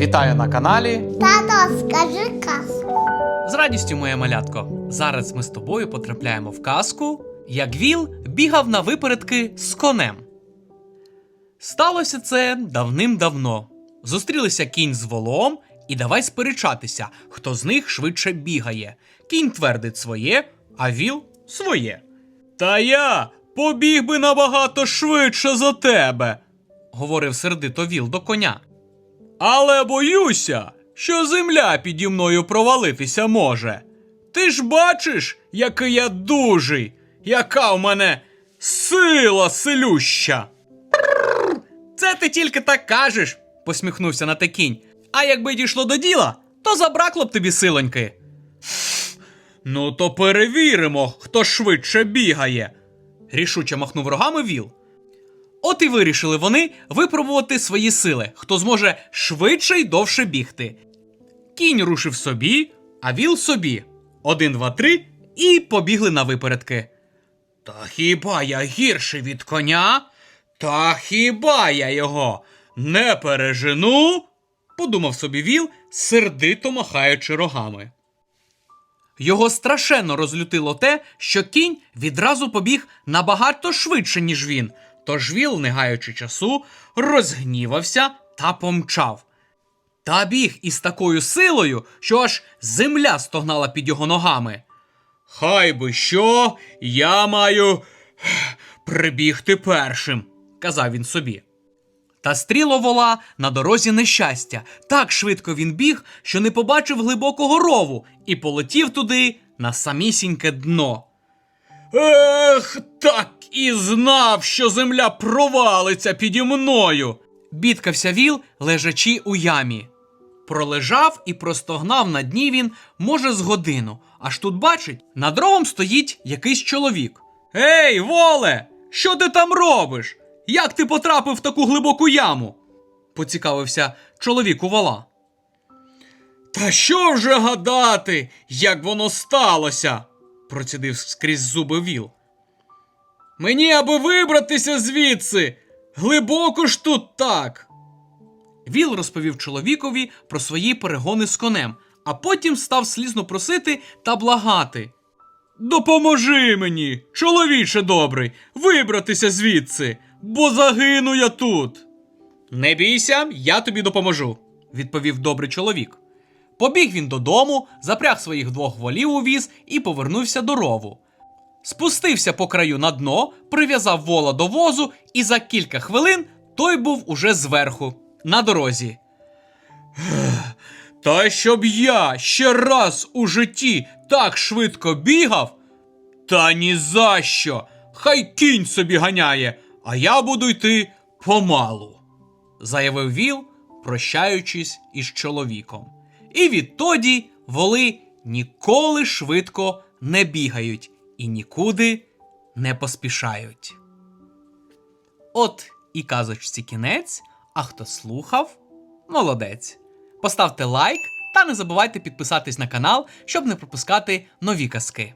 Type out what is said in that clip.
Вітаю на каналі. Тато, скажи казку. З радістю, моя малятко. Зараз ми з тобою потрапляємо в казку, як Віл бігав на випередки з конем. Сталося це давним-давно. Зустрілися кінь з волом, і давай сперечатися, хто з них швидше бігає. Кінь твердить своє, а віл своє. Та я побіг би набагато швидше за тебе, говорив сердито віл до коня. Але боюся, що земля піді мною провалитися може. Ти ж бачиш, який я дужий, яка в мене сила силюща. Це ти тільки так кажеш, посміхнувся на те кінь. А якби дійшло до діла, то забракло б тобі силоньки. Ну, то перевіримо, хто швидше бігає, рішуче махнув рогами віл. От і вирішили вони випробувати свої сили, хто зможе швидше й довше бігти. Кінь рушив собі, а віл собі. Один, два, три, і побігли на випередки. Та хіба я гірший від коня? Та хіба я його не пережену? подумав собі віл, сердито махаючи рогами. Його страшенно розлютило те, що кінь відразу побіг набагато швидше, ніж він. Тож віл, не гаючи часу, розгнівався та помчав. Та біг із такою силою, що аж земля стогнала під його ногами. Хай би що, я маю прибігти першим, казав він собі. Та стріло вола на дорозі нещастя. Так швидко він біг, що не побачив глибокого рову і полетів туди на самісіньке дно. Ех, так і знав, що земля провалиться піді мною. Бідкався віл, лежачи у ямі. Пролежав і простогнав на дні він, може, з годину. Аж тут бачить, над ровом стоїть якийсь чоловік. Ей, воле! Що ти там робиш? Як ти потрапив в таку глибоку яму? поцікавився чоловік у вола. Та що вже гадати, як воно сталося? процідив скрізь зуби віл. Мені аби вибратися звідси. Глибоко ж тут так. Віл розповів чоловікові про свої перегони з конем, а потім став слізно просити та благати. Допоможи мені, чоловіче добрий, вибратися звідси, бо загину я тут. Не бійся, я тобі допоможу, відповів добрий чоловік. Побіг він додому, запряг своїх двох волів у віз і повернувся до рову. Спустився по краю на дно, прив'язав вола до возу, і за кілька хвилин той був уже зверху, на дорозі. Та щоб я ще раз у житті так швидко бігав, та ні за що. Хай кінь собі ганяє, а я буду йти помалу, заявив Віл, прощаючись із чоловіком. І відтоді воли ніколи швидко не бігають і нікуди не поспішають. От і казочці кінець, а хто слухав, молодець. Поставте лайк та не забувайте підписатись на канал, щоб не пропускати нові казки.